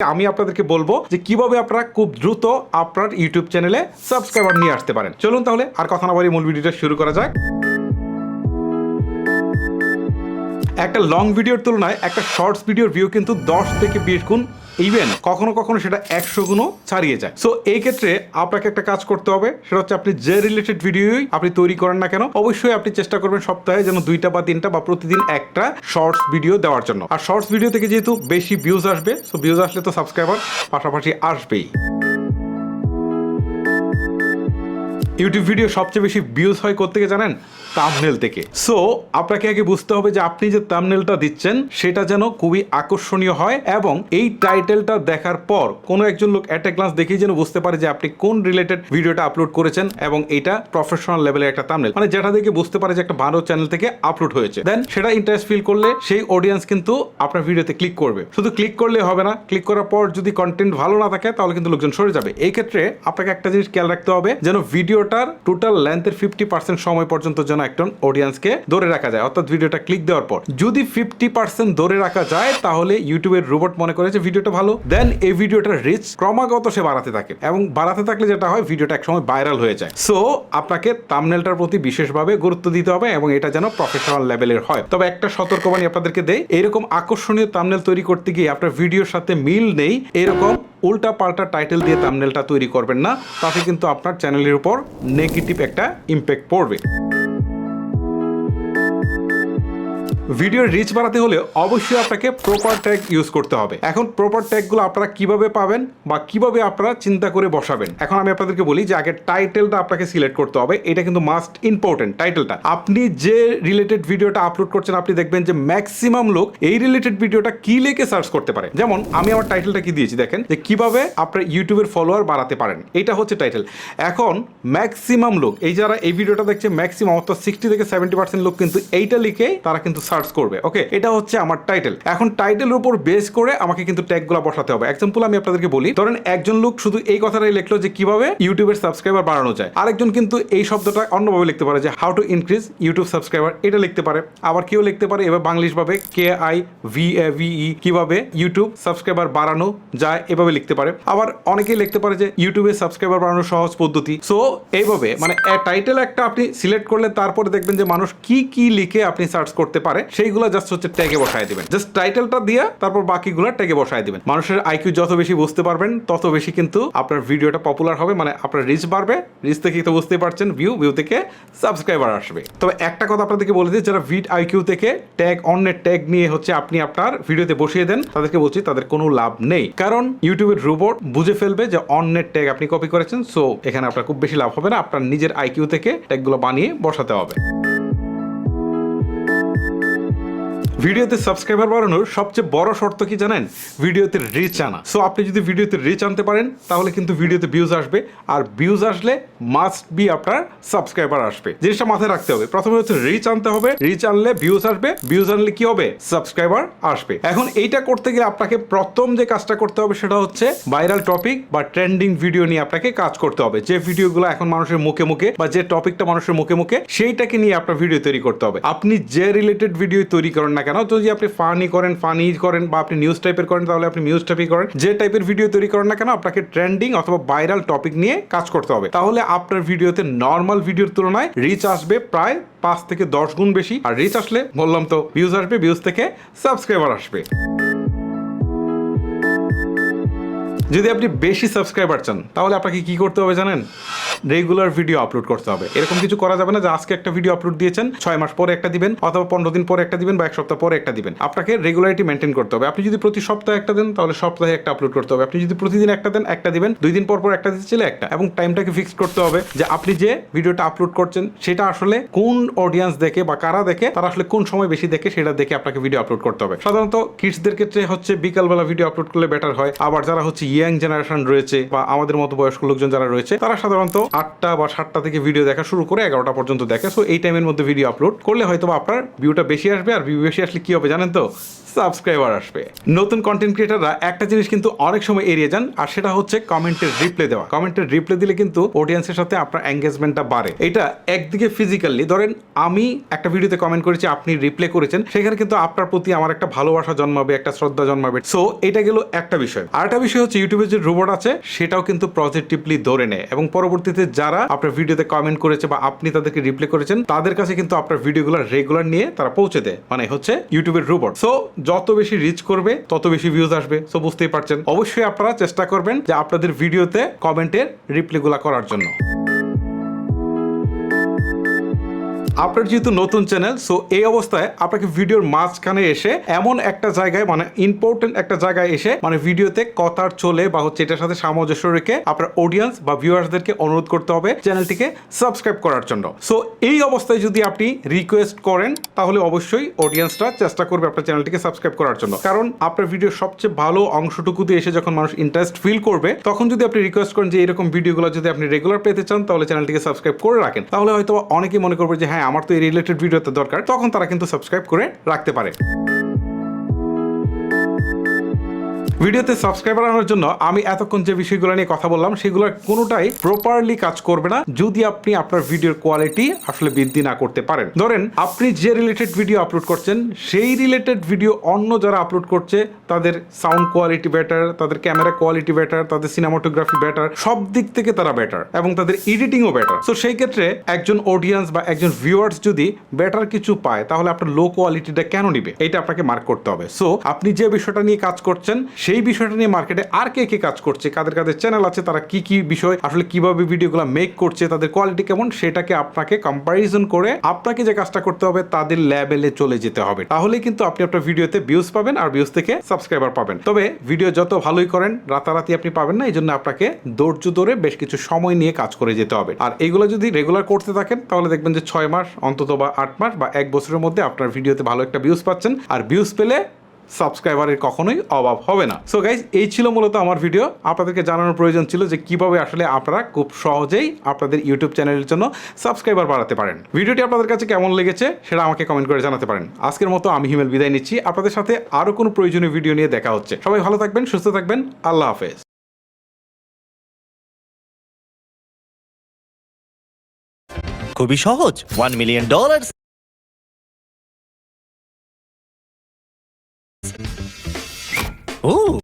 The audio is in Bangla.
আমি আপনাদেরকে বলব যে কীভাবে আপনারা খুব দ্রুত আপনার ইউটিউব চ্যানেলে সাবস্ক্রাইবার নিয়ে আসতে পারেন। চলুন তাহলে আর কথা না বলি মূল ভিডিওটা শুরু করা যাক। একটা লং ভিডিওর তুলনায় একটা শর্টস ভিডিওর ভিউ কিন্তু দশ থেকে বিশ গুণ ইভেন কখনো কখনো সেটা একশো গুণও ছাড়িয়ে যায়। সো এই ক্ষেত্রে আপনাকে একটা কাজ করতে হবে, সেটা হচ্ছে আপনি যে রিলেটেড ভিডিওই আপনি তৈরি করেন না কেন, অবশ্যই আপনি চেষ্টা করবেন সপ্তাহে যেন দুইটা বা তিনটা বা প্রতিদিন একটা শর্টস ভিডিও দেওয়ার জন্য। আর শর্টস ভিডিও থেকে যেহেতু বেশি ভিউজ আসবে সো ভিউজ আসলে তো সাবস্ক্রাইবার পাশাপাশি আসবেই। ইউটিউব ভিডিও সবচেয়ে বেশি ভিউজ হয় কোথেকে জানেন? তামনেল থেকে। সো আপনাকে আগে বুঝতে হবে যে আপনি যে তামনেলটা দিচ্ছেন, সেটা যেন খুবই আকর্ষণীয় হয় এবং এই টাইটেলটা দেখার পর কোনো একজন লোক অ্যাট এ গ্লান্স দেখেই যেন বুঝতে পারে যে আপনি কোন রিলেটেড ভিডিওটা আপলোড করেছেন এবং এটা প্রফেশনাল লেভেলের একটা তামনেল মানে যেটা দেখে বুঝতে পারে যে একটা ভালো চ্যানেল থেকে আপলোড হয়েছে। দেন সেটা ইন্টারেস্ট ফিল করলে সেই অডিয়েন্স কিন্তু আপনার ভিডিওতে ক্লিক করবে। শুধু ক্লিক করলে হবে না ক্লিক করার পর যদি কন্টেন্ট ভালো না থাকে, তাহলে কিন্তু লোকজন সরে যাবে। এই ক্ষেত্রে আপনাকে একটা জিনিস খেয়াল রাখতে হবে, যেন ভিডিওটার টোটাল লেন্থের ফিফটি পার্সেন্ট সময় পর্যন্ত যেন একজন অডিয়েন্সকে ধরে রাখা যায়। অর্থাৎ ভিডিওটা ক্লিক দেওয়ার পর। যদি ফিফটি পার্সেন্ট ধরে রাখা যায়, তাহলে ইউটিউবের রোবট মনে করে যে ভিডিওটা ভালো। দেন এই ভিডিওটার রিচ ক্রমাগত সে বাড়াতে থাকে এবং বাড়াতে থাকলে যেটা হয়, ভিডিওটা একসময় ভাইরাল হয়ে যায়। সো আপনাকে তামনেলটার প্রতি বিশেষভাবে গুরুত্ব দিতে হবে এবং এটা যেন প্রফেশনাল লেভেলের হয়। তবে একটা সতর্কবাণী আপনাদেরকে দেয় এরকম আকর্ষণীয় তামনেল তৈরি করতে গিয়ে আপনার ভিডিওর সাথে মিল নেই, এরকম উল্টা পাল্টা টাইটেল দিয়ে তামনেলটা তৈরি করবেন না, তাতে কিন্তু আপনার চ্যানেলের উপর নেগেটিভ একটা ইম্প্যাক্ট পড়বে। ভিডিওর রিচ বাড়াতে হলে অবশ্যই আপনাকে প্রপার ট্যাগ ইউজ করতে হবে। এখন প্রপার ট্যাগগুলো আপনারা কীভাবে পাবেন বা কীভাবে আপনারা চিন্তা করে বসাবেন? এখন আমি আপনাদেরকে বলি যে আগে টাইটেলটা আপনাকে সিলেক্ট করতে হবে। এটা কিন্তু মাস্ট ইম্পর্টেন্ট টাইটেলটা আপনি যে রিলেটেড ভিডিওটা আপলোড করছেন, আপনি দেখবেন যে ম্যাক্সিমাম লোক এই রিলেটেড ভিডিওটা কি লিখে সার্চ করতে পারে? যেমন, আমি আমার টাইটেলটা কি দিয়েছি দেখেন, যে কীভাবে আপনার ইউটিউবের ফলোয়ার বাড়াতে পারেন। এটা হচ্ছে টাইটেল এখন ম্যাক্সিমাম লোক, এই যারা এই ভিডিওটা দেখছে ম্যাক্সিমাম অর্থাৎ সিক্সটি থেকে সেভেন্টি পার্সেন্ট লোক কিন্তু এইটা লিখে তারা কিন্তু সার্চ করবে। ওকে, এটা হচ্ছে আমার টাইটেল। এখন টাইটেলের উপর বেস করে আমাকে কিন্তু ট্যাগগুলো বসাতে হবে। এক্সাম্পল আমি আপনাদেরকে বলি, ধরেন একজন লোক শুধু এই কথাটাই লিখলো যে কীভাবে ইউটিউবের সাবস্ক্রাইবার বাড়ানো যায়। আরেকজন কিন্তু এই শব্দটা অন্যভাবে লিখতে পারে যে how to increase YouTube subscriber, এটা লিখতে পারে। আবার কেউ লিখতে পারে এবার বাংলিশ ভাবে কে আই ভি এ ভিই কীভাবে ইউটিউব সাবস্ক্রাইবার বাড়ানো যায় এভাবে লিখতে পারে। আবার অনেকেই লিখতে পারে যে ইউটিউবে সাবস্ক্রাইবার বাড়ানোর সহজ পদ্ধতি। সো, এইভাবে মানে টাইটেল একটা আপনি সিলেক্ট করলে তারপরে দেখবেন যে মানুষ কি কি লিখে আপনি সার্চ করতে পারে। সেইগুলো জাস্ট হচ্ছে ট্যাগে বসায় দিবেন। জাস্ট টাইটেলটা দিয়ে তারপর বাকিগুলো ট্যাগে বসায় দিবেন। মানুষের আইকিউ যত বেশি বুঝতে পারবেন, তত বেশি কিন্তু আপনার ভিডিওটা পপুলার হবে মানে আপনার রিচ বাড়বে। রিচ থেকে তো বুঝতে পারছেন ভিউ ভিউ থেকে সাবস্ক্রাইবার আসবে। তবে একটা কথা আপনাদেরকে বলে দিই, যারা ভিড আইকিউ থেকে ট্যাগ অন্যের ট্যাগ নিয়ে হচ্ছে আপনি আপনার ভিডিওতে বসিয়ে দেন, তাদেরকে বলছি, তাদের কোনো লাভ নেই। কারণ ইউটিউবের রোবট বুঝে ফেলবে যে অন্যের ট্যাগ আপনি কপি করেছেন সো এখানে আপনার খুব বেশি লাভ হবে না, আপনার নিজের আইকিউ থেকে ট্যাগগুলো বানিয়ে বসাতে হবে। ভিডিওতে সাবস্ক্রাইবার বাড়ানোর সবচেয়ে বড় শর্ত কি জানেন? ভিডিওতে রিচ আনা। সো আপনি যদি ভিডিওতে রিচ আনতে পারেন, তাহলে কিন্তু ভিডিওতে ভিউজ আসবে। আর ভিউজ আসলে মাস্ট বি আপনার সাবস্ক্রাইবার আসবে। জিনিসটা মাথায় রাখতে হবে। প্রথমে হচ্ছে রিচ আনতে হবে। রিচ আনলে ভিউজ আসবে। ভিউজ আনলে কি হবে? সাবস্ক্রাইবার আসবে। এখন এইটা করতে গেলে আপনাকে প্রথম যে কাজটা করতে হবে, সেটা হচ্ছে ভাইরাল টপিক বা ট্রেন্ডিং ভিডিও নিয়ে আপনাকে কাজ করতে হবে। যে ভিডিওগুলো এখন মানুষের মুখে মুখে বা যে টপিকটা মানুষের মুখে মুখে, সেইটাকে নিয়ে আপনার ভিডিও তৈরি করতে হবে। আপনি যে রিলেটেড ভিডিও তৈরি করেন না কেন? যদি আপনি ফানি করেন ফানি করেন বা আপনি নিউজ টাইপের করেন, তাহলে আপনি নিউজ টাইপই করেন। যে টাইপের ভিডিও তৈরি করেন না কেন, আপনাকে ট্রেন্ডিং অথবা ভাইরাল টপিক নিয়ে কাজ করতে হবে। তাহলে আপনার ভিডিওতে নর্মাল ভিডিওর তুলনায় রিচ আসবে প্রায় পাঁচ থেকে দশ গুণ বেশি। আর রিচ আসলে বললাম তো ভিউজ আসবে ভিউজ থেকে সাবস্ক্রাইবার আসবে। যদি আপনি বেশি সাবস্ক্রাইবার চান, তাহলে আপনাকে কি করতে হবে জানেন? রেগুলার ভিডিও আপলোড করতে হবে। এরকম কিছু করা যাবে না যে আজকে একটা ভিডিও আপলোড দিয়েছেন, ছয় মাস পরে একটা দিবেন, অথবা পনেরো দিন পরে একটা দিবেন বা এক সপ্তাহ পরে একটা দিবেন। আপনাকে রেগুলারিটি মেনটেন করতে হবে। আপনি যদি প্রতি সপ্তাহে একটা দেন, তাহলে সপ্তাহে একটা আপলোড করতে হবে। আপনি যদি প্রতিদিন একটা দেন, একটা দিবেন, দুই দিন পর পর একটা দিতে চাইলে একটা। এবং টাইমটাকে ফিক্স করতে হবে যে আপনি যে ভিডিওটা আপলোড করছেন, সেটা আসলে কোন অডিয়েন্স দেখে বা কারা দেখে, তারা আসলে কোন সময় বেশি দেখে, সেটা দেখে আপনাকে ভিডিও আপলোড করতে হবে। সাধারণত কিডসদের ক্ষেত্রে হচ্ছে বিকালবেলা ভিডিও আপলোড করলে বেটার হয়। আবার যারা হচ্ছে ইয়াং জেনারেশন রয়েছে বা আমাদের মতো বয়স্ক লোকজন যারা রয়েছে, তারা সাধারণত আটটা বা সাতটা থেকে ভিডিও দেখা শুরু করে এগারোটা পর্যন্ত দেখে। সো এই টাইমের মধ্যে ভিডিও আপলোড করলে হয়তো আপনার ভিউটা বেশি আসবে। আর ভিউ বেশি আসলে কি হবে জানেন তো? সাবস্ক্রাইবার আসবে। নতুন কন্টেন্ট ক্রিয়েটাররা একটা জিনিস কিন্তু অনেক সময় এড়িয়ে যান, আর সেটা হচ্ছে কমেন্টের রিপ্লে দেওয়া। কমেন্টের রিপ্লে দিলে কিন্তু অডিয়েন্সের সাথে আপনার এঙ্গেজমেন্টটা বাড়ে। এটা একদিকে ফিজিক্যালি ধরেন আমি একটা ভিডিওতে কমেন্ট করেছি, আপনি রিপ্লে করেছেন, সেখানে কিন্তু আপনার প্রতি আমার একটা ভালোবাসা জন্মাবে, একটা শ্রদ্ধা জন্মাবে। সো এটা গেল একটা বিষয়। আরেকটা বিষয় হচ্ছে ইউটিউবে যে রোবট আছে, সেটাও কিন্তু পজিটিভলি ধরে নেয়। এবং পরবর্তীতে যারা আপনার ভিডিওতে কমেন্ট করেছে বা আপনি তাদেরকে রিপ্লে করেছেন, তাদের কাছে কিন্তু আপনার ভিডিওগুলো রেগুলার নিয়ে তারা পৌঁছে দেয়। মানে হচ্ছে ইউটিউবের রোবট সো যত বেশি রিচ করবে, তত বেশি ভিউজ আসবে। সো বুঝতেই পারছেন। অবশ্যই আপনারা চেষ্টা করবেন যে আপনাদের ভিডিওতে কমেন্টের রিপ্লেগুলা করার জন্য। আপনার যেহেতু নতুন চ্যানেল সো এই অবস্থায় আপনাকে ভিডিওর মাঝখানে এসে এমন একটা জায়গায় মানে ইম্পর্টেন্ট একটা জায়গায় এসে মানে ভিডিওতে কথার চলে বা হচ্ছে এটার সাথে সামঞ্জস্য রেখে আপনার অডিয়েন্স বা ভিউয়ার্সদেরকে অনুরোধ করতে হবে চ্যানেলটিকে সাবস্ক্রাইব করার জন্য। সো এই অবস্থায় যদি আপনি রিকোয়েস্ট করেন, তাহলে অবশ্যই অডিয়েন্সটা চেষ্টা করবে আপনার চ্যানেলটিকে সাবস্ক্রাইব করার জন্য। কারণ আপনার ভিডিওর সবচেয়ে ভালো অংশটুকুতে এসে যখন মানুষ ইন্টারেস্ট ফিল করবে, তখন যদি আপনি রিকোয়েস্ট করেন যে এরকম ভিডিওগুলো যদি আপনি রেগুলার পেতে চান, তাহলে চ্যানেলটিকে সাবস্ক্রাইব করে রাখেন। তাহলে হয়তো অনেকেই মনে করবে যে হ্যাঁ আমার তো এই রিলেটেড ভিডিওতে দরকার তখন তারা কিন্তু সাবস্ক্রাইব করে রাখতে পারে। ভিডিওতে সাবস্ক্রাইবার আনার জন্য আমি এতক্ষণ যে বিষয়গুলো নিয়ে কথা বললাম, সেগুলোর কোনোটাই প্রপারলি কাজ করবে না যদি আপনি আপনার ভিডিওর কোয়ালিটি আসলে বৃদ্ধি না করতে পারেন। ধরেন, আপনি যে রিলেটেড ভিডিও আপলোড করছেন, সেই রিলেটেড ভিডিও অন্য যারা আপলোড করছে, তাদের সাউন্ড কোয়ালিটি বেটার তাদের ক্যামেরা কোয়ালিটি বেটার তাদের সিনেমাটোগ্রাফি বেটার সব দিক থেকে তারা বেটার এবং তাদের এডিটিংও বেটার সো সেই ক্ষেত্রে একজন অডিয়েন্স বা একজন ভিউয়ার্স যদি বেটার কিছু পায়, তাহলে আপনার লো কোয়ালিটিটা কেন নিবে? এটা আপনাকে মার্ক করতে হবে। সো আপনি যে বিষয়টা নিয়ে কাজ করছেন সেই বিষয়টা নিয়ে মার্কেটে আর কে কে কাজ করছে, কাদের কাদের চ্যানেল আছে, তারা কি কি বিষয়, আসলে কীভাবে ভিডিওগুলো মেক করছে, তাদের কোয়ালিটি কেমন, সেটাকে আপনাকে কম্পারিজন করে আপনাকে যে কাজটা করতে হবে তাদের লেভেলে চলে যেতে হবে। তাহলেই কিন্তু আপনি আপনার ভিডিওতে ভিউজ পাবেন আর ভিউজ থেকে সাবস্ক্রাইবার পাবেন। তবে ভিডিও যত ভালোই করেন, রাতারাতি আপনি পাবেন না এই জন্য আপনাকে ধৈর্য ধরে বেশ কিছু সময় নিয়ে কাজ করে যেতে হবে। আর এইগুলো যদি রেগুলার করতে থাকেন, তাহলে দেখবেন যে ছয় মাস, অন্তত বা আট মাস বা এক বছরের মধ্যে আপনার ভিডিওতে ভালো একটা ভিউজ পাচ্ছেন। আর ভিউজ পেলে সাবস্ক্রাইবারের কখনোই অভাব হবে না। সো গাইজ এই ছিল মূলত আমার ভিডিও আপনাদেরকে জানানোর প্রয়োজন ছিল যে কীভাবে আসলে আপনারা খুব সহজেই আপনাদের ইউটিউব চ্যানেলের জন্য সাবস্ক্রাইবার বাড়াতে পারেন। ভিডিওটি আপনাদের কাছে কেমন লেগেছে সেটা আমাকে কমেন্ট করে জানাতে পারেন। আজকের মতো আমি হিমেল বিদায় নিচ্ছি। আপনাদের সাথে আরও কোনো প্রয়োজনীয় ভিডিও নিয়ে দেখা হচ্ছে। সবাই ভালো থাকবেন, সুস্থ থাকবেন। আল্লাহ হাফেজ। খুবই সহজ। One million dollar Ooh.